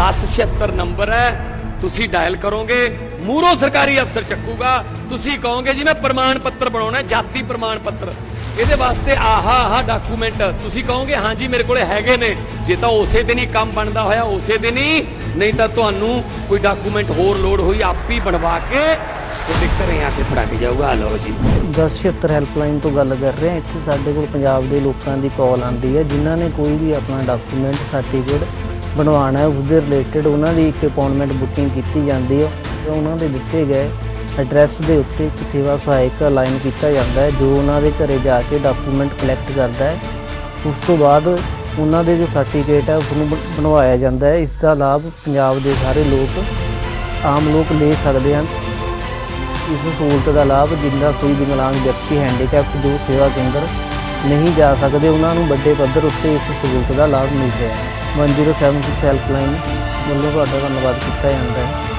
1076 number ਹੈ। ਤੁਸੀਂ dial ਕਰੋਗੇ ਮੂਰੋ ਸਰਕਾਰੀ ਅਫਸਰ ਚੱਕੂਗਾ। ਤੁਸੀਂ ਕਹੋਗੇ, ਜੀ ਮੈਂ ਪ੍ਰਮਾਣ ਪੱਤਰ ਬਣਾਉਣਾ ਜਾਤੀ ਪ੍ਰਮਾਣ ਪੱਤਰ। ਇਹਦੇ ਵਾਸਤੇ ਆਹਾ ਆਹਾ ਡਾਕੂਮੈਂਟ ਤੁਸੀਂ ਕਹੋਗੇ ਹਾਂਜੀ ਮੇਰੇ ਕੋਲੇ ਹੈਗੇ ਨੇ। ਜੇ ਤਾਂ ਉਸੇ ਦਿਨ ਹੀ ਕੰਮ ਬਣਦਾ ਹੋਇਆ, ਉਸੇ ਦਿਨ ਹੀ। ਨਹੀਂ ਤਾਂ ਤੁਹਾਨੂੰ ਕੋਈ ਡਾਕੂਮੈਂਟ ਹੋਰ ਲੋਡ ਹੋਈ, ਆਪ ਹੀ ਬਣਵਾ ਕੇ ਤੁਹਾਡੇ ਘਰੇ ਆ ਕੇ ਫੜਾ ਕੇ ਜਾਊਗਾ। ਲਓ ਜੀ। 1076 ਹੈਲਪਲਾਈਨ ਤੋਂ ਗੱਲ ਕਰ ਰਹੇ ਹਾਂ। ਇੱਥੇ ਸਾਡੇ ਕੋਲ ਪੰਜਾਬ ਦੇ ਲੋਕਾਂ ਦੀ ਕਾਲ ਆਉਂਦੀ ਹੈ, ਜਿਨ੍ਹਾਂ ਨੇ ਕੋਈ ਵੀ ਆਪਣਾ ਡਾਕੂਮੈਂਟ ਸਰਟੀਫਿਕੇਟ ਬਣਵਾਉਣਾ ਹੈ ਉਸ ਦੇ ਰਿਲੇਟਡ ਉਹਨਾਂ ਦੀ ਇੱਕ ਅਪਾਇੰਟਮੈਂਟ ਬੁਕਿੰਗ ਕੀਤੀ ਜਾਂਦੀ ਹੈ। ਤੇ ਉਹਨਾਂ ਦੇ ਦਿੱਤੇ ਗਏ ਐਡਰੈਸ ਦੇ ਉੱਤੇ ਇੱਕ ਸੇਵਾ ਸਹਾਇਕ ਅਲਾਈਨ ਕੀਤਾ ਜਾਂਦਾ ਹੈ, ਜੋ ਉਹਨਾਂ ਦੇ ਘਰੇ ਜਾ ਕੇ ਡਾਕੂਮੈਂਟ ਕਲੈਕਟ ਕਰਦਾ ਹੈ। ਉਸ ਤੋਂ ਬਾਅਦ ਉਹਨਾਂ ਦੇ ਜੋ ਸਰਟੀਫਿਕੇਟ ਹੈ ਉਸ ਨੂੰ ਬਣਵਾਇਆ ਜਾਂਦਾ ਹੈ। ਇਸ ਦਾ ਲਾਭ ਪੰਜਾਬ ਦੇ ਸਾਰੇ ਲੋਕ, ਆਮ ਲੋਕ ਲੈ ਸਕਦੇ ਹਨ। ਇਸ ਸਹੂਲਤ ਦਾ ਲਾਭ ਜਿੰਦਾ ਕੋਈ ਵਿਕਲਾਂਗ ਵਿਅਕਤੀ ਹੈਂਡੀਕੈਪਟ ਜੋ ਸੇਵਾ ਕੇਂਦਰ ਨਹੀਂ ਜਾ ਸਕਦੇ, ਉਹਨਾਂ ਨੂੰ ਵੱਡੇ ਪੱਧਰ ਉੱਤੇ ਇਸ ਸਹੂਲਤ ਦਾ ਲਾਭ ਮਿਲ ਰਿਹਾ ਹੈ। 1076 ਹੈਲਪਲਾਈਨ ਵੱਲੋਂ ਤੁਹਾਡਾ ਧੰਨਵਾਦ ਕੀਤਾ ਜਾਂਦਾ ਹੈ।